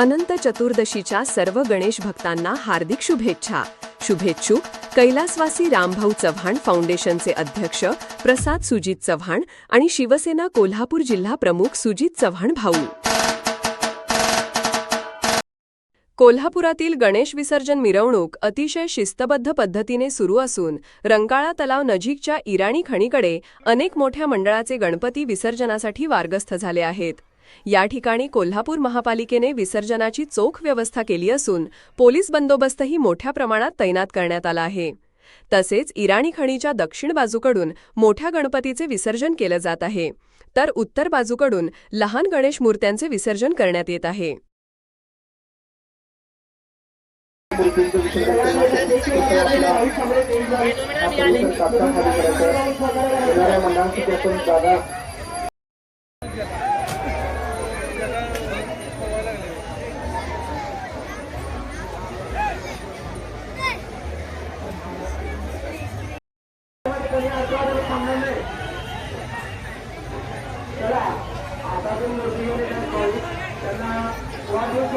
अनंत चतुर्दशीच्या सर्व गणेश भक्तांना हार्दिक शुभेच्छा. शुभेच्छुक कैलासवासी रामभाऊ चव्हाण फाउंडेशनचे अध्यक्ष प्रसाद सुजित चव्हाण आणि शिवसेना कोल्हापूर जिल्हा प्रमुख सुजित चव्हाण भाऊ. कोल्हापुरातील गणेश विसर्जन मिरवणूक अतिशय शिस्तबद्ध पद्धतीने सुरू असून रंकाळा तलाव नजीकच्या इराणी खणीकडे अनेक मोठ्या मंडळाचे गणपती विसर्जनासाठी वार्गस्थ झाले आहेत. या ठिकाणी कोल्हापूर महापालिकेने विसर्जनाची चोख व्यवस्था केली असून पोलीस बंदोबस्तही मोठ्या प्रमाणात तैनात करण्यात आला आहे. तसेच इराणी खणीच्या दक्षिण बाजूकडून मोठ्या गणपतीचे विसर्जन केलं जात आहे. तर उत्तर बाजूकडून लहान गणेश मूर्त्यांचे विसर्जन करण्यात येत आहे. आता पण त्यांना वाढदिवस